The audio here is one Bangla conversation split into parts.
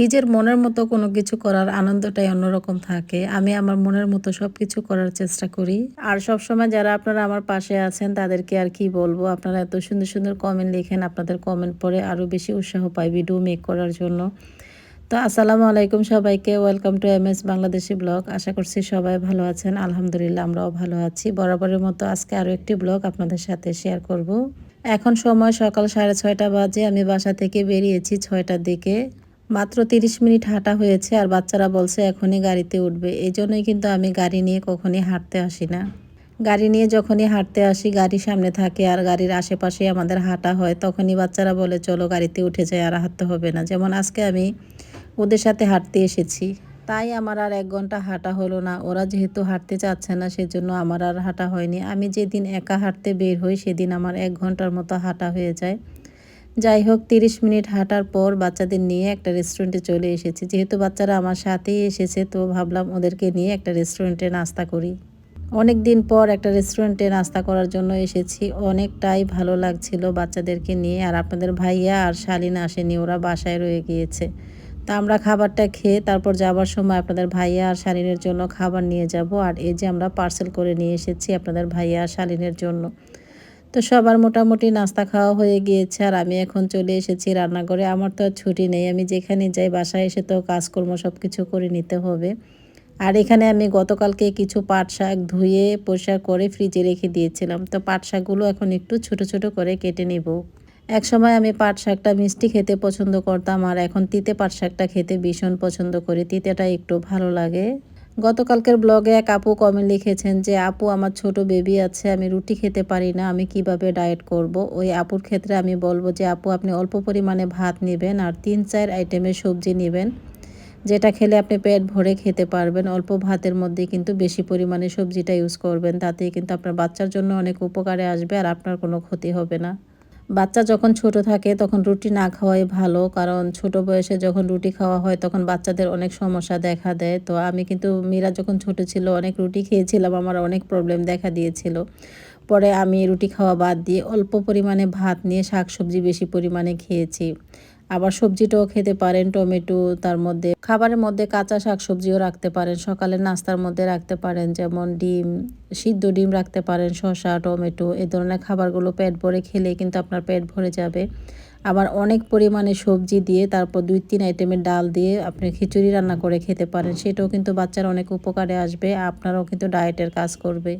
নিজের মনের মতো কোনো কিছু করার আনন্দটাই অন্যরকম থাকে। আমি আমার মনের মতো সব কিছু করার চেষ্টা করি। আর সব সময় যারা আপনারা আমার পাশে আছেন, তাদেরকে আর কি বলব, আপনারা এত সুন্দর সুন্দর কমেন্ট লিখেন, আপনাদের কমেন্ট পড়ে আরও বেশি উৎসাহ পাই ভিডিও মেক করার জন্য। তো আসসালামু আলাইকুম সবাইকে welcome to M S Bangladeshi blog আশা করছি সবাই ভালো আছেন, আলহামদুলিল্লাহ আমরাও ভালো আছি। বরাবরের মতো আজকে আরও একটি ব্লগ আপনাদের সাথে শেয়ার করব। এখন সময় সকাল সাড়ে ছয়টা বাজে, আমি বাসা থেকে বেরিয়েছি ছয়টার দিকে। মাত্র তিরিশ মিনিট হাঁটা হয়েছে আর বাচ্চারা বলছে এখনই গাড়িতে উঠবে। এই জন্যই কিন্তু আমি গাড়ি নিয়ে কখনই হাঁটতে আসি না। গাড়ি নিয়ে যখনই হাঁটতে আসি, গাড়ি সামনে থাকে আর গাড়ির আশেপাশে আমাদের হাঁটা হয়, তখনই বাচ্চারা বলে, চলো গাড়িতে উঠে যায় আর হাঁটতে হবে না। যেমন আজকে আমি ওদের সাথে হাঁটতে এসেছি। তাই আমার আর এক ঘণ্টা হাঁটা হলো না। ওরা যেহেতু হাঁটতে চাচ্ছে না, সেজন্য আমার আর হাঁটা হয়নি। আমি যেদিন একা হাঁটতে বের হই, সেদিন আমার এক ঘণ্টার মতো হাঁটা হয়ে যায়। যাই হোক, তিরিশ মিনিট হাঁটার পর বাচ্চাদের নিয়ে একটা রেস্টুরেন্টে চলে এসেছি। যেহেতু বাচ্চারা আমার সাথেই এসেছে, তো ভাবলাম ওদেরকে নিয়ে একটা রেস্টুরেন্টে নাস্তা করি। অনেক দিন পর একটা রেস্টুরেন্টে নাস্তা করার জন্য এসেছি। অনেকটাই ভালো লাগছিল বাচ্চাদেরকে নিয়ে। আর আপনাদের ভাইয়া আর শালিন আসেনি, ওরা বাসায় রয়ে গিয়েছে। তা আমরা খাবারটা খেয়ে তারপর যাবার সময় আপনাদের ভাইয়া আর শালিনের জন্য খাবার নিয়ে যাব। আর এই যে আমরা পার্সেল করে নিয়ে এসেছি আপনাদের ভাইয়া আর শালিনের জন্য। তো সবার মোটামুটি নাস্তা খাওয়া হয়ে গিয়েছে আর আমি এখন চলে এসেছি রান্নাঘরে। আমার তো আর ছুটি নেই, আমি যেখানে যাই বাসায় এসে তো কাজকর্ম সব কিছু করে নিতে হবে। আর এখানে আমি গতকালকে কিছু পাট শাক ধুয়ে, পরিষ্কার করে ফ্রিজে রেখে দিয়েছিলাম। তো পাট শাকগুলো এখন একটু ছোট ছোট করে কেটে নিব। এক সময় আমি পাট শাকটা মিষ্টি খেতে পছন্দ করতাম আর এখন তিতে পাট শাকটা খেতে ভীষণ পছন্দ করি। তিতেটা একটু ভালো লাগে। গতকালকের ব্লগে এক আপু কমেন্ট লিখেছেন যে, আপু, আমার ছোট বেবি আছে, আমি রুটি খেতে পারি না, আমি কীভাবে ডায়েট করব? ওই আপুর ক্ষেত্রে আমি বলব যে, আপু, আপনি অল্প পরিমাণে ভাত নেবেন আর তিন, চার আইটেমের সবজি নেবেন, যেটা খেলে আপনি পেট ভরে খেতে পারবেন। অল্প ভাতের মধ্যে কিন্তু বেশি পরিমাণে সবজিটা ইউজ করবেন তাতে কিন্তু আপনার বাচ্চার জন্য অনেক উপকারে আসবে আর আপনার কোনো ক্ষতি হবে না। বাচ্চা যখন ছোট থাকে তখন রুটি না খাওয়াই ভালো, কারণ ছোট বয়সে যখন রুটি খাওয়া হয় তখন বাচ্চাদের অনেক সমস্যা দেখা দেয়। তো আমি কিন্তু মীরা যখন ছোট ছিল অনেক রুটি খেয়েছিলাম, আমার অনেক প্রবলেম দেখা দিয়েছিল। পরে আমি রুটি খাওয়া বাদ দিয়ে অল্প পরিমাণে ভাত নিয়ে শাক সবজি বেশি পরিমাণে খেয়েছি। আবার সবজিটাও খেতে পারেন, টমেটো, তার মধ্যে খাবারের মধ্যে কাঁচা শাক সবজিও রাখতে পারেন সকালের নাস্তার মধ্যে রাখতে পারেন, যেমন ডিম, সিদ্ধ ডিম রাখতে পারেন, শসা, টমেটো, এ ধরনের খাবারগুলো পেট ভরে খেলে কিন্তু আপনার পেট ভরে যাবে। আবার অনেক পরিমাণে সবজি দিয়ে তারপর দুই তিন আইটেমের ডাল দিয়ে আপনি খিচুড়ি রান্না করে খেতে পারেন, সেটাও কিন্তু বাচ্চার অনেক উপকারে আসবে, আপনারাও কিন্তু ডায়েটের কাজ করবে।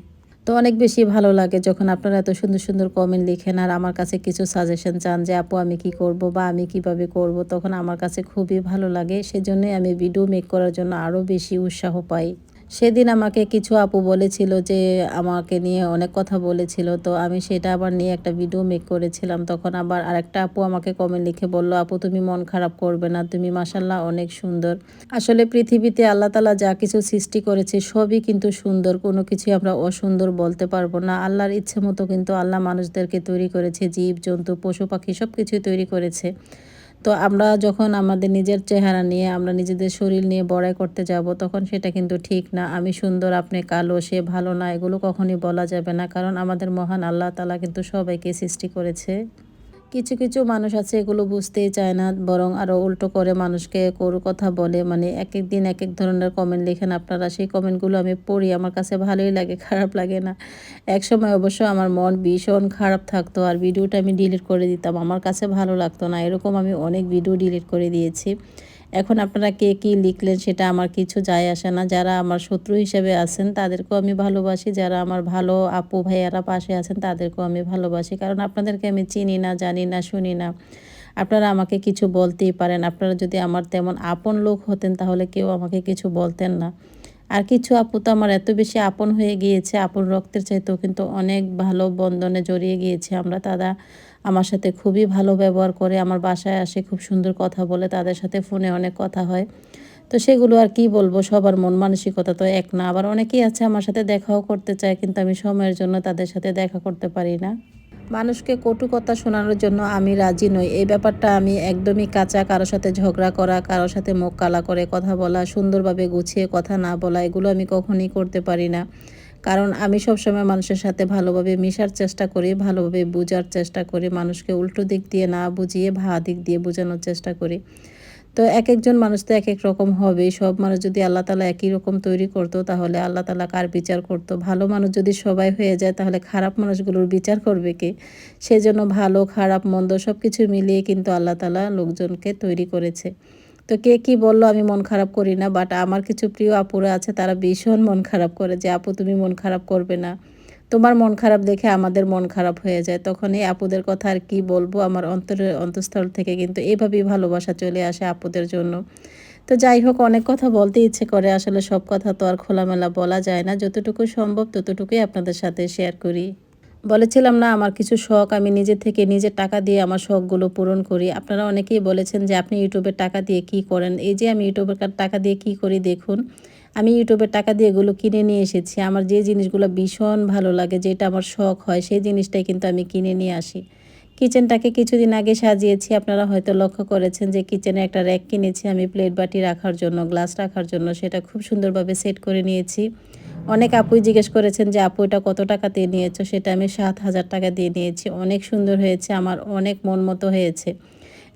তো অনেক বেশি ভালো লাগে যখন আপনারা এত সুন্দর সুন্দর কমেন্ট লিখেন আর আমার কাছে কিছু সাজেশন চান যে, আপু, আমি কি করব বা আমি কীভাবে করব? তখন আমার কাছে খুবই ভালো লাগে। সেজন্যই আমি ভিডিও মেক করার জন্য আরও বেশি উৎসাহ পাই। সেদিন আমাকে কিছু আপু বলেছিল যে আমাকে নিয়ে অনেক কথা বলেছিল, তো আমি সেটা আবার নিয়ে একটা ভিডিও মেক করেছিলাম। তখন আবার আরেকটা আপু আমাকে কমেন্ট লিখে বলল, আপু, তুমি মন খারাপ করবে না, তুমি মাসাল্লাহ অনেক সুন্দর। আসলে পৃথিবীতে আল্লাহ তালা যা কিছু সৃষ্টি করেছে সবই কিন্তু সুন্দর, কোনো কিছু আমরা অসুন্দর বলতে পারব না। আল্লাহর ইচ্ছে মতো কিন্তু আল্লাহ মানুষদেরকে তৈরি করেছে, জীব, জন্তু, পশু, পাখি সব কিছুই তৈরি করেছে। তো আমরা যখন আমাদের নিজের চেহারা নিয়ে, আমরা নিজেদের শরীর নিয়ে বড়াই করতে যাব, তখন সেটা কিন্তু ঠিক না। আমি সুন্দর, আপনি কালো, সে ভালো না, এগুলো কখনই বলা যাবে না। কারণ আমাদের মহান আল্লাহ তালা কিন্তু সবাইকে সৃষ্টি করেছে। কিছু কিছু মানুষ আছে এগুলো বুঝতেই চায় না, বরং আরও উল্টো করে মানুষকে কোর কথা বলে। মানে এক এক দিন এক এক ধরনের কমেন্ট লেখেন আপনারা, সেই কমেন্টগুলো আমি পড়ি, আমার কাছে ভালোই লাগে, খারাপ লাগে না। এক সময় অবশ্য আমার মন ভীষণ খারাপ থাকতো, আর ভিডিওটা আমি ডিলিট করে দিতাম, আমার কাছে ভালো লাগতো না। এরকম আমি অনেক ভিডিও ডিলিট করে দিয়েছি। এখন আপনারা কে কী লিখলেন সেটা আমার কিছু যায় আসে না। যারা আমার শত্রু হিসেবে আছেন তাদেরকেও আমি ভালোবাসি। যারা আমার ভালো আপু ভাইয়ারা পাশে আছেন তাদেরকেও আমি ভালোবাসি। কারণ আপনাদেরকে আমি চিনি না, জানি না, শুনি না। আপনারা আমাকে কিছু বলতেই পারেন। আপনারা যদি আমার তেমন আপন লোক হতেন তাহলে কেউ আমাকে কিছু বলতেন না। আর কিছু আপু তো আমার এত বেশি আপন হয়ে গিয়েছে আপন রক্তের চাইতেও কিন্তু অনেক ভালো বন্ধনে জড়িয়ে গিয়েছে আমরা। তারা আমার সাথে খুবই ভালো ব্যবহার করে, আমার বাসায় আসে খুব সুন্দর কথা বলে, তাদের সাথে ফোনে অনেক কথা হয়। তো সেগুলো আর কি বলব, সবার মন মানসিকতা তো এক না। আবার অনেকেই আছে আমার সাথে দেখাও করতে চায়, কিন্তু আমি সময়ের জন্য তাদের সাথে দেখা করতে পারি না। মানুষকে কটু কথা শোনানোর জন্য আমি রাজি নই। এই ব্যাপারটা আমি একদমই কাঁচা কারোর সাথে ঝগড়া করা, কারোর সাথে মুখ কালা করে কথা বলা, সুন্দরভাবে গুছিয়ে কথা না বলা, এগুলো আমি কখনই করতে পারি না। কারণ আমি সবসময় মানুষের সাথে ভালোভাবে মিশার চেষ্টা করি, ভালোভাবে বোঝার চেষ্টা করি, মানুষকে উল্টো দিক দিয়ে না বুঝিয়ে ভা দিক দিয়ে বোঝানোর চেষ্টা করি। তো এক একজন মানুষ তো এক এক রকম হবে সব মানুষ যদি আল্লাহ তালা একই রকম তৈরি করতো, তাহলে আল্লাহ তালা কার বিচার করতো? ভালো মানুষ যদি সবাই হয়ে যায়, তাহলে খারাপ মানুষগুলোর বিচার করবে কে? সেজন্য ভালো, খারাপ, মন্দ সব কিছু মিলিয়ে কিন্তু আল্লাহ তালা লোকজনকে তৈরি করেছে। তো কে কি বলল, আমি মন খারাপ করি না বাট আমার কিছু প্রিয় আপুরা আছে, তারা ভীষণ মন খারাপ করে যে, আপু, তুমি মন খারাপ করবে না। তোমার মন খারাপ দেখে আমাদের মন খারাপ হয়ে যায় তখন এই আপুদের কথা আর কি বলব? আমার অন্তরের অন্তঃস্থল থেকে কিন্তু এভাবেই ভালোবাসা চলে আসে আপুদের জন্য। তো যাই হোক, অনেক কথা বলতে ইচ্ছে করে, আসলে সব কথা তো আর খোলামেলা বলা যায় না। যতটুকু সম্ভব ততটুকুই আপনাদের সাথে শেয়ার করি। বলেছিলাম না, আমার কিছু শখ, আমি নিজে থেকে নিজে টাকা দিয়ে আমার শখগুলো পূরণ করি। আপনারা অনেকেই বলেছেন যে, আপনি ইউটিউবের টাকা দিয়ে কি করেন? এই যে, আমি ইউটিউবের টাকা দিয়ে কি করি দেখুন, আমি ইউটিউবের টাকা দিয়ে এগুলো কিনে নিয়ে এসেছি। আমার যে জিনিসগুলো ভীষণ ভালো লাগে, যেটা আমার শখ হয়, সেই জিনিসটাই কিন্তু আমি কিনে নিয়ে আসি। কিচেনটাকে কিছুদিন আগে সাজিয়েছি, আপনারা হয়তো লক্ষ্য করেছেন যে, কিচেনে একটা র্যাক কিনেছি, আমি প্লেট বাটি রাখার জন্য, গ্লাস রাখার জন্য, সেটা খুব সুন্দরভাবে সেট করে নিয়েছি। অনেক আপুই জিজ্ঞেস করেছেন যে, আপু, এটা কত টাকা দিয়ে নিয়েছো? সেটা আমি সাত হাজার টাকা দিয়ে নিয়েছি। অনেক সুন্দর হয়েছে, আমার অনেক মন মতো হয়েছে।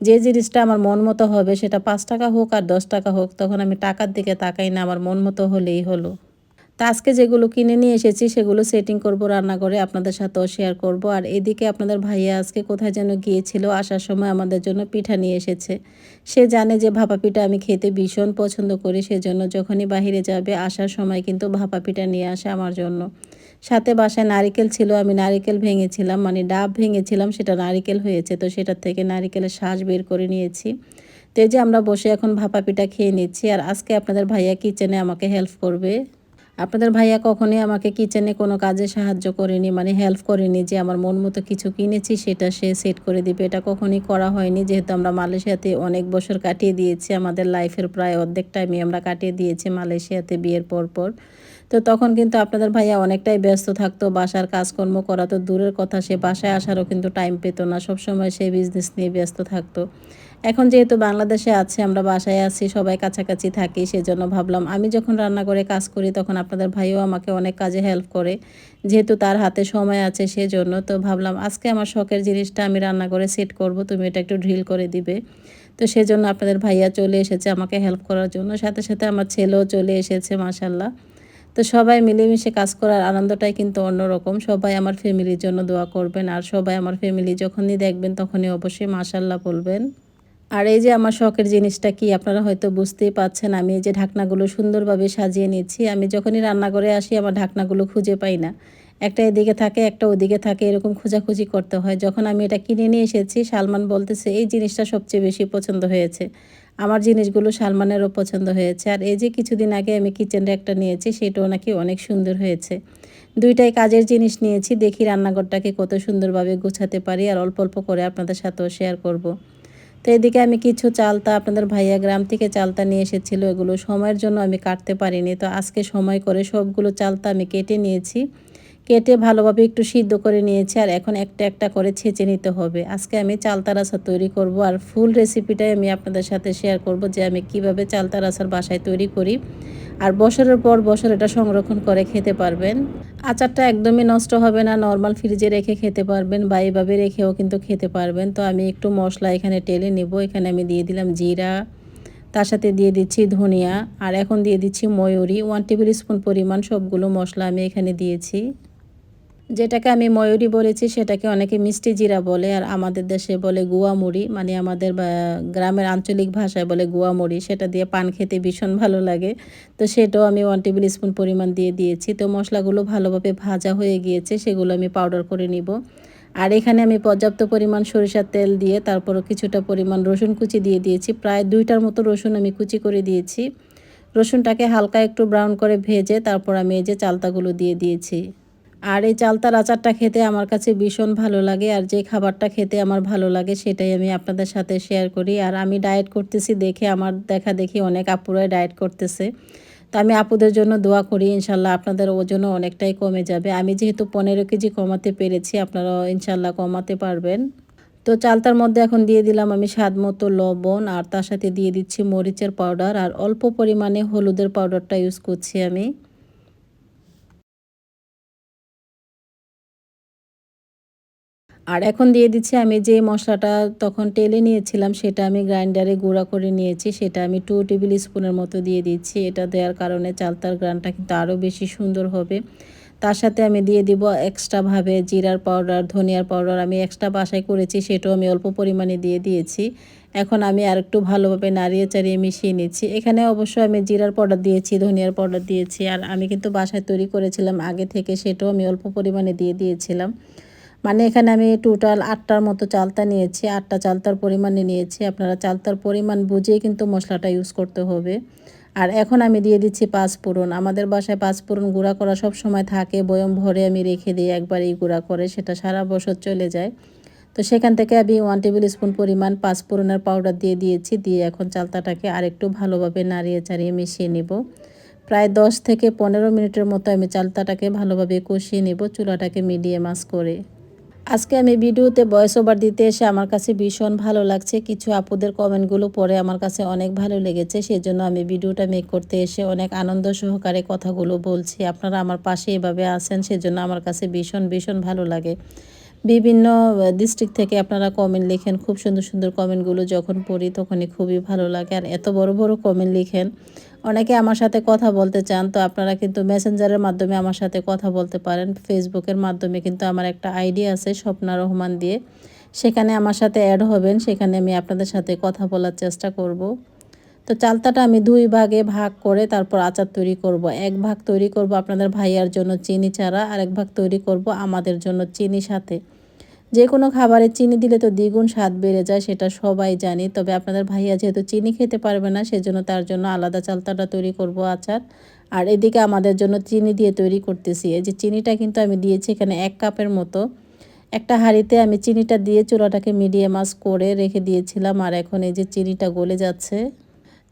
যে জিনিসটা আমার মন মতো হবে, সেটা পাঁচ টাকা হোক আর দশ টাকা হোক, তখন আমি টাকার দিকে তাকাই না, আমার মন মতো হলেই হলো। তা আজকে যেগুলো কিনে নিয়ে এসেছি, সেগুলো সেটিং করব রান্না করে আপনাদের সাথেও শেয়ার করব। আর এদিকে আপনাদের ভাইয়া আজকে কোথায় যেন গিয়েছিল, আসার সময় আমাদের জন্য পিঠা নিয়ে এসেছে। সে জানে যে ভাপা পিঠা আমি খেতে ভীষণ পছন্দ করি, সেজন্য যখনই বাহিরে যাবে, আসার সময় কিন্তু ভাপা পিঠা নিয়ে আসে আমার জন্য। সাথে বাসায় নারিকেল ছিল, আমি নারিকেল ভেঙেছিলাম মানে ডাব ভেঙেছিলাম, সেটা নারিকেল হয়েছে, তো সেটার থেকে নারিকেলের শ্বাস বের করে নিয়েছি। তো এই যে আমরা বসে এখন ভাপা পিঠা খেয়ে নিচ্ছি, আর আজকে আপনাদের ভাইয়া কিচেনে আমাকে হেল্প করবে। আপনাদের ভাইয়া কখনোই আমাকে কিচেনে কোনো কাজে সাহায্য করেনি মানে হেল্প করেনি যে আমার মন মতো কিছু কিনেছি সেটা সে সেট করে দিবে। এটা কখনই করা হয়নি, যেহেতু আমরা মালয়েশিয়াতে অনেক বছর কাটিয়ে দিয়েছি, আমাদের লাইফের প্রায় অর্ধেক টাইমই আমরা কাটিয়ে দিয়েছি মালয়েশিয়াতে বিয়ের পর পর। তো তখন কিন্তু আপনাদের ভাইয়া অনেকটাই ব্যস্ত থাকতো, বাসার কাজকর্ম করা তো দূরের কথা, সে বাসায় আসারও কিন্তু টাইম পেতো না, সবসময় সে বিজনেস নিয়ে ব্যস্ত থাকতো। এখন যেহেতু বাংলাদেশে আছে, আমরা বাসায় আছি, সবাই কাছাকাছি থাকি, সেজন্য ভাবলাম আমি যখন রান্না করে কাজ করি, তখন আপনাদের ভাইও আমাকে অনেক কাজে হেল্প করে। যেহেতু তার হাতে সময় আছে, সেজন্য তো ভাবলাম আজকে আমার শখের জিনিসটা আমি রান্না করে সেট করব, তুমি এটা একটু ড্রিল করে দিবে। তো সেজন্য আপনাদের ভাইয়া চলে এসেছে আমাকে হেল্প করার জন্য, সাথে সাথে আমার ছেলেও চলে এসেছে মাসাল্লাহ তো সবাই মিলেমিশে কাজ করার আনন্দটাই কিন্তু অন্যরকম, সবাই আমার ফ্যামিলির জন্য দোয়া করবেন, আর সবাই আমার ফ্যামিলি যখনই দেখবেন তখনই অবশ্যই মাসাল্লাহ বলবেন। আর এই যে আমার শখের জিনিসটা কি আপনারা হয়তো বুঝতেই পাচ্ছেন, আমি এই যে ঢাকনাগুলো সুন্দরভাবে সাজিয়ে নিচ্ছি। আমি যখনই রান্না করে আসি, আমার ঢাকনাগুলো খুঁজে পাই না। একটা এদিকে থাকে, একটা ওদিকে থাকে, এরকম খোঁজাখুঁজি করতে হয়। যখন আমি এটা কিনে নিয়ে এসেছি, সালমান বলতেছে, এই জিনিসটা সবচেয়ে বেশি পছন্দ হয়েছে। আমার জিনিসগুলো সালমানেরও পছন্দ হয়েছে। আর এই যে কিছুদিন আগে আমি কিচেনটা একটা নিয়েছি, সেটাও নাকি অনেক সুন্দর হয়েছে। দুইটাই কাজের জিনিস নিয়েছি, দেখি রান্নাঘরটাকে কত সুন্দরভাবে গুছাতে পারি, আর অল্প অল্প করে আপনাদের সাথেও শেয়ার করব। তো এদিকে আমি কিছু চালতা আপনাদের ভাইয়া গ্রাম থেকে চালতা নিয়ে এসেছিল, এগুলো সময়ের জন্য আমি কাটতে পারিনি। তো আজকে সময় করে সবগুলো চালতা আমি কেটে নিয়েছি। কেটে ভালোভাবে একটু সিদ্ধ করে নিয়েছি আর এখন একটা একটা করে ছেঁচে নিতে হবে। আজকে আমি চালতা রাসা তৈরি করব আর ফুল রেসিপিটাই আমি আপনাদের সাথে শেয়ার করব যে আমি কীভাবে চালতা রাসার বাসায় তৈরি করি আর বছরের পর বছর এটা সংরক্ষণ করে খেতে পারবেন। আচারটা একদমই নষ্ট হবে না নর্মাল ফ্রিজে রেখে খেতে পারবেন বা এইভাবে রেখেও কিন্তু খেতে পারবেন। তো আমি একটু মশলা এখানে টেলে নেব, এখানে আমি দিয়ে দিলাম জিরা, তার সাথে দিয়ে দিচ্ছি ধনিয়া আর এখন দিয়ে দিচ্ছি ময়ূরি। ওয়ান টেবিল স্পুন পরিমাণ সবগুলো মশলা আমি এখানে দিয়েছি। যেটাকে আমি ময়ূরী বলেছি, সেটাকে অনেকে মিষ্টি জিরা বলে, আর আমাদের দেশে বলে গুয়া মুড়ি মানে আমাদের গ্রামের আঞ্চলিক ভাষায় বলে গুয়া মুড়ি সেটা দিয়ে পান খেতে ভীষণ ভালো লাগে। তো সেটাও আমি ওয়ান টেবিল স্পুন পরিমাণ দিয়ে দিয়েছি। তো মশলাগুলো ভালোভাবে ভাজা হয়ে গিয়েছে, সেগুলো আমি পাউডার করে নিব। আর এখানে আমি পর্যাপ্ত পরিমাণ সরিষার তেল দিয়ে তারপরও কিছুটা পরিমাণ রসুন কুচি দিয়ে দিয়েছি। প্রায় দুইটার মতো রসুন আমি কুচি করে দিয়েছি। রসুনটাকে হালকা একটু ব্রাউন করে ভেজে তারপর আমি এই যে চালতাগুলো দিয়ে দিয়েছি। আর এই চালতার আচারটা খেতে আমার কাছে ভীষণ ভালো লাগে, আর যে খাবারটা খেতে আমার ভালো লাগে সেটাই আমি আপনাদের সাথে শেয়ার করি। আর আমি ডায়েট করতেছি দেখে আমার দেখা দেখি অনেক আপুরাই ডায়েট করতেছে। তো আমি আপুদের জন্য দোয়া করি, ইনশাল্লাহ আপনাদের ওজনও অনেকটাই কমে যাবে। আমি যেহেতু পনেরো কেজি কমাতে পেরেছি আপনারাও ইনশাল্লাহ কমাতে পারবেন। তো চালতার মধ্যে এখন দিয়ে দিলাম আমি স্বাদ মতো লবণ, আর তার সাথে দিয়ে দিচ্ছি মরিচের পাউডার আর অল্প পরিমাণে হলুদের পাউডারটা ইউজ করছি আমি। আর এখন দিয়ে দিচ্ছি আমি যে মশলাটা তখন টেলে নিয়েছিলাম, সেটা আমি গ্রাইন্ডারে গুঁড়া করে নিয়েছি, সেটা আমি টু টেবিল স্পুনের মতো দিয়ে দিচ্ছি। এটা দেওয়ার কারণে চালতার গ্রানটা কিন্তু আরও বেশি সুন্দর হবে। তার সাথে আমি দিয়ে দিব এক্সট্রাভাবে জিরার পাউডার ধনিয়ার পাউডার আমি এক্সট্রা বাসায় করেছি, সেটাও আমি অল্প পরিমাণে দিয়ে দিয়েছি। এখন আমি আর একটু ভালোভাবে নাড়িয়ে চাড়িয়ে মিশিয়ে নিচ্ছি। এখানে অবশ্য আমি জিরার পাউডার দিয়েছি, ধনিয়ার পাউডার দিয়েছি, আর আমি কিন্তু বাসায় তৈরি করেছিলাম আগে থেকে, সেটাও আমি অল্প পরিমাণে দিয়ে দিয়েছিলাম। মানে এখানে আমি টোটাল আটটার মতো চালতা নিয়েছি, আটটা চালতার পরিমাণে নিয়েছি। আপনারা চালতার পরিমাণ বুঝেই কিন্তু মশলাটা ইউজ করতে হবে। আর এখন আমি দিয়ে দিচ্ছি পাঁচফোড়ন আমাদের বাসায় পাঁচফোড়ন গুঁড়া করা সব সময় থাকে, বয়ম ভরে আমি রেখে দিই একবারই গুঁড়া করে, সেটা সারা বছর চলে যায়। তো সেখান থেকে আমি ওয়ান টেবিল স্পুন পরিমাণ পাঁচফোড়নের পাউডার দিয়ে দিয়েছি, দিয়ে এখন চালতাটাকে আরেকটু ভালোভাবে নাড়িয়ে চাড়িয়ে মিশিয়ে নিব। প্রায় দশ থেকে পনেরো মিনিটের মতো আমি চালতাটাকে ভালোভাবে কষিয়ে নেব, চুলাটাকে মিডিয়াম আস করে। আজকে আমি ভিডিওতে ভয়েস ওভার দিতে এসে আমার কাছে ভীষণ ভালো লাগছে। কিছু আপুদের কমেন্টগুলো পরে আমার কাছে অনেক ভালো লেগেছে। সেজন্য আমি ভিডিওটা মেক করতে এসে অনেক আনন্দ সহকারে কথাগুলো বলছি। আপনারা আমার পাশে এভাবে আছেন, সেজন্য আমার কাছে ভীষণ ভীষণ ভালো লাগে। বিভিন্ন ডিস্ট্রিক্ট থেকে আপনারা কমেন্ট লিখেন। খুব সুন্দর সুন্দর কমেন্টগুলো যখন পড়ি তখনই খুবই ভালো লাগে। আর এত বড় বড় কমেন্ট লিখেন। অনেকে আমার সাথে কথা বলতে চান, তো আপনারা কিন্তু মেসেঞ্জারের মাধ্যমে আমার সাথে কথা বলতে পারেন। ফেসবুকের মাধ্যমে কিন্তু আমার একটা আইডি আছে, স্বপ্না রহমান দিয়ে। সেখানে আমার সাথে অ্যাড হবেন, সেখানে আমি আপনাদের সাথে কথা বলার চেষ্টা করব। তো চালতাটা আমি দুই ভাগে ভাগ করে তারপর আচার তৈরি করব। এক ভাগ তৈরি করব আপনাদের ভাইয়ার জন্য চিনি ছাড়া আর এক ভাগ তৈরি করব আমাদের জন্য চিনি সাথে। যে কোনো খাবারে চিনি দিলে তো দ্বিগুণ স্বাদ বেড়ে যায়, সেটা সবাই জানি। তবে আপনাদের ভাইয়া যেহেতু চিনি খেতে পারবে না, সেজন্য তার জন্য আলাদা চালতাটা তৈরি করব আচার। আর এদিকে আমাদের জন্য চিনি দিয়ে তৈরি করতেছি। এই যে চিনিটা কিন্তু আমি দিয়েছি এখানে এক কাপের মতো। একটা হাঁড়িতে আমি চিনিটা দিয়ে চুলাটাকে মিডিয়াম আস করে রেখে দিয়েছিলাম, আর এখন এই যে চিনিটা গলে যাচ্ছে।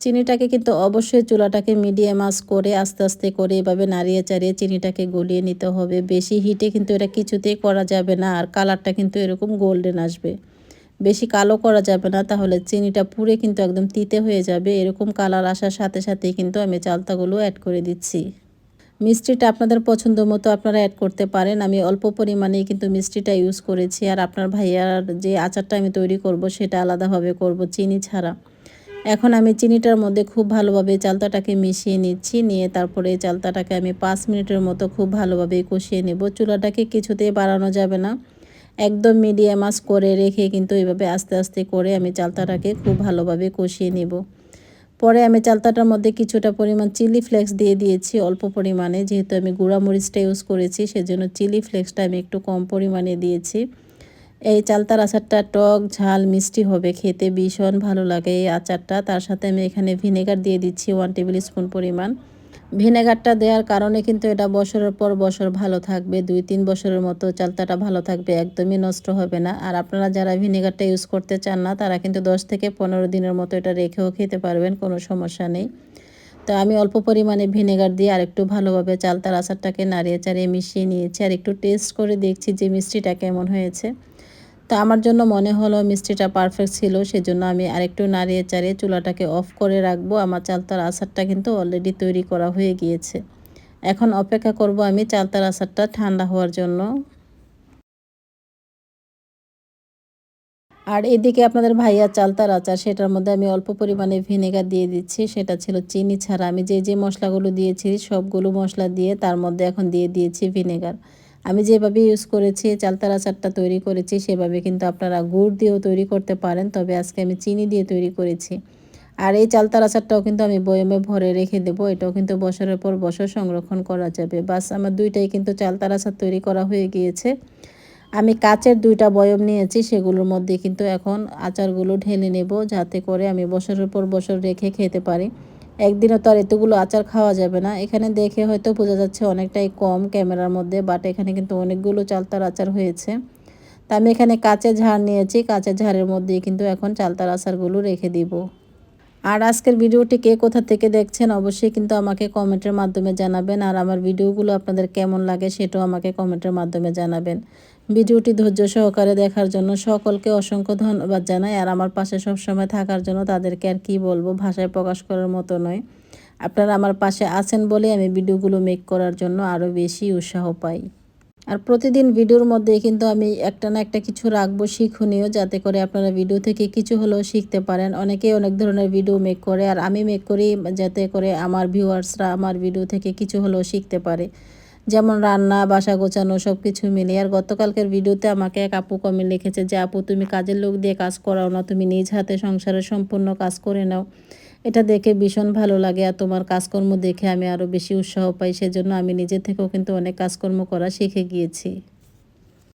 চিনিটাকে কিন্তু অবশ্যই চুলাটাকে মিডিয়াম আস করে আস্তে আস্তে করে এভাবে নাড়িয়ে চাড়িয়ে চিনিটাকে গলিয়ে নিতে হবে। বেশি হিটে কিন্তু এটা কিছুতেই করা যাবে না আর কালারটা কিন্তু এরকম গোল্ডেন আসবে। বেশি কালো করা যাবে না, তাহলে চিনিটা পুড়ে কিন্তু একদম তিতে হয়ে যাবে। এরকম কালার আসার সাথে সাথেই কিন্তু আমি চালতাগুলো অ্যাড করে দিচ্ছি। মিষ্টিটা আপনাদের পছন্দ মতো আপনারা অ্যাড করতে পারেন। আমি অল্প পরিমাণেই কিন্তু মিষ্টিটা ইউজ করেছি আর আপনার ভাইয়ার যে আচারটা আমি তৈরি করব সেটা আলাদাভাবে করব চিনি ছাড়া। এখন আমি চিনিটার মধ্যে খুব ভালোভাবে চালতাটাকে মিশিয়ে নিচ্ছি, নিয়ে তারপরে চালতাটাকে আমি পাঁচ মিনিটের মতো খুব ভালোভাবে কষিয়ে নেব। চুলাটাকে কিছুতেই বাড়ানো যাবে না। একদম মিডিয়াম আস করে রেখে কিন্তু এইভাবে আস্তে আস্তে করে আমি চালতাটাকে খুব ভালোভাবে কষিয়ে নেব। পরে আমি চালতাটার মধ্যে কিছুটা পরিমাণ চিলি ফ্লেক্স দিয়ে দিয়েছি, অল্প পরিমাণে। যেহেতু আমি গুঁড়া মরিচটা ইউজ করেছি, সেজন্য চিলি ফ্লেক্সটা আমি একটু কম পরিমাণে দিয়েছি। এই চালতার আচারটা টক, ঝাল, মিষ্টি হবে, খেতে ভীষণ ভালো লাগে এই আচারটা। তার সাথে আমি এখানে ভিনেগার দিয়ে দিচ্ছি ওয়ান টেবিল স্পুন পরিমাণ। ভিনেগারটা দেওয়ার কারণে কিন্তু এটা বছরের পর বছর ভালো থাকবে, দুই তিন বছরের মতো চালতাটা ভালো থাকবে, একদমই নষ্ট হবে না। আর আপনারা যারা ভিনেগারটা ইউজ করতে চান না, তারা কিন্তু দশ থেকে পনেরো দিনের মতো এটা রেখেও খেতে পারবেন, কোনো সমস্যা নেই। তো আমি অল্প পরিমাণে ভিনেগার দিয়ে আর একটু ভালোভাবে চালতার আচারটাকে নাড়িয়ে চাড়িয়ে মিশিয়ে নিয়েছি। আর একটু টেস্ট করে দেখছি যে মিষ্টিটা কেমন হয়েছে। তো আমার জন্য মনে হলো মিষ্টিটা পারফেক্ট ছিল, সেজন্য আমি আরেকটু নাড়িয়ে চাড়িয়ে চুলাটাকে অফ করে রাখব। আমার চালতার আচারটা কিন্তু অলরেডি তৈরি করা হয়ে গিয়েছে। এখন অপেক্ষা করব আমি চালতার আচারটা ঠান্ডা হওয়ার জন্য। আর এদিকে আপনাদের ভাইয়া চালতার আচার, সেটার মধ্যে আমি অল্প পরিমাণে ভিনেগার দিয়ে দিচ্ছি। সেটা ছিল চিনি ছাড়া। আমি যে যে মশলাগুলো দিয়েছি, সবগুলো মশলা দিয়ে তার মধ্যে এখন দিয়ে দিয়েছি ভিনেগার। আমি যেভাবে ইউজ করেছি, চালতার আচারটা তৈরি করেছি, সেভাবে কিন্তু আপনারা গুড় দিয়েও তৈরি করতে পারেন। তবে আজকে আমি চিনি দিয়ে তৈরি করেছি। আর এই চালতার আচারটাও কিন্তু আমি বয়মে ভরে রেখে দেবো। এটাও কিন্তু বছরের পর বছর সংরক্ষণ করা যাবে। বাস, আমার দুইটাই কিন্তু চালতার আচার তৈরি করা হয়ে গিয়েছে। আমি কাচের দুইটা বয়ম নিয়েছি, সেগুলোর মধ্যে কিন্তু এখন আচারগুলো ঢেলে নেব, যাতে করে আমি বছরের পর বছর রেখে খেতে পারি। একদিনও তো আর এতগুলো আচার খাওয়া যাবে না। এখানে দেখে হয়তো বোঝা যাচ্ছে অনেকটাই কম ক্যামেরার মধ্যে বাট এখানে কিন্তু অনেকগুলো চালতার আচার হয়েছে। তা আমি এখানে কাঁচের ঝাড় নিয়েছি। কাঁচের ঝাড়ের মধ্যে কিন্তু এখন চালতার আচারগুলো রেখে দিব। আর আজকের ভিডিওটি কে কোথা থেকে দেখছেন অবশ্যই কিন্তু আমাকে কমেন্টের মাধ্যমে জানাবেন। আর আমার ভিডিওগুলো আপনাদের কেমন লাগে সেটাও আমাকে কমেন্টের মাধ্যমে জানাবেন। ভিডিওটি ধৈর্য সহকারে দেখার জন্য সকলকে অসংখ্য ধন্যবাদ জানাই। আর আমার পাশে সবসময় থাকার জন্য তাদেরকে আর কি বলব, ভাষায় প্রকাশ করার মতো নয়। আপনারা আমার পাশে আছেন বলে আমি ভিডিওগুলো মেক করার জন্য আরও বেশি উৎসাহ পাই। আর প্রতিদিন ভিডিওর মধ্যে কিন্তু আমি একটা না একটা কিছু রাখব শিক্ষণীয়, যাতে করে আপনারা ভিডিও থেকে কিছু হলেও শিখতে পারেন। অনেকেই অনেক ধরনের ভিডিও মেক করে, আর আমি মেক করি যাতে করে আমার ভিউয়ার্সরা আমার ভিডিও থেকে কিছু হলেও শিখতে পারে। যেমন রান্না, বাসা গোছানো সব কিছু মিলে আর গতকালকের ভিডিওতে আমাকে এক আপু কমেন্ট লিখেছে যে, আপু, তুমি কাজের লোক দিয়ে কাজ করাও না, তুমি নিজ হাতে সংসারের সম্পূর্ণ কাজ করে নাও। এটা দেখে ভীষণ ভালো লাগে আর তোমার কাজকর্ম দেখে আমি আরও বেশি উৎসাহ পাই। সেজন্য আমি নিজে থেকেও কিন্তু অনেক কাজকর্ম করা শিখে গিয়েছি।